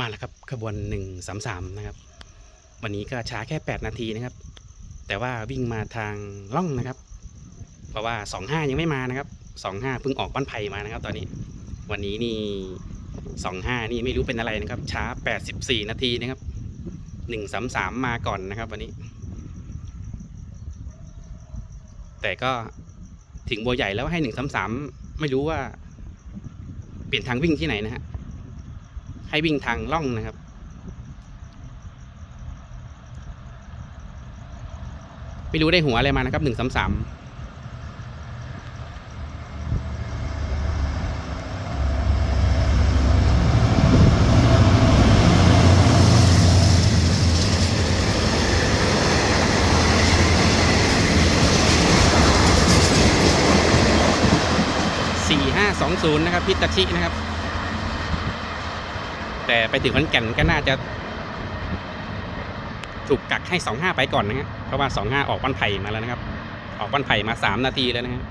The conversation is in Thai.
มาแล้วครับขบวนหนึ่งสามสามนะครับ วันนี้ก็ช้าแค่แปดนาทีนะครับ แต่ว่าวิ่งมาทางล่องนะครับ เพราะว่าสองห้ายังไม่มานะครับสองห้าเพิ่งออกบ้านไผ่มานะครับ ตอนนี้ วันนี้นี่สองห้านี่ไม่รู้เป็นอะไรนะครับ ช้าแปดสิบสี่นาทีนะครับหนึ่งสามสามมาก่อนนะครับ วันนี้ แต่ก็ถึงบัวใหญ่แล้วให้หนึ่งสามสามไม่รู้ว่า เปลี่ยนทางวิ่งที่ไหนนะฮะ ให้วิ่งทางล่องนะครับ ไม่รู้ได้หัวอะไรมานะครับหนึ่งสามสามสี่ห้าสองศูนย์นะครับพิตาชินะครับ แต่ไปถึงขอนแก่นก็น่าจะ ถูกกักให้สองห้าไปก่อนนะฮะเพราะว่าสองห้าออกบ้นไผ่มาแล้วนะครับ ออกบ้นไผ่มาสามนาทีแล้วนะฮะ